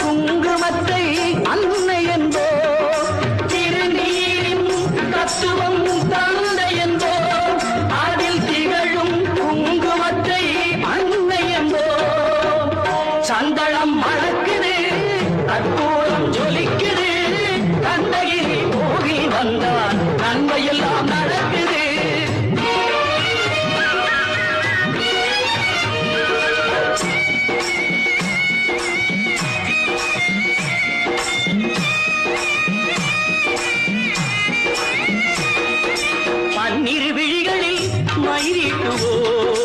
குங்குமத்தை அன்னை என்போ திருநீரின் தத்துவம் தந்தை என்போ அதில் திகழும் குங்குமத்தை அன்னை என்போ. சந்தளம் மணக்குது கற்பூரம் ஜொலிக்குது கந்தகிரி போகி வந்தான் நன்மையில் மயிரிடுவோம்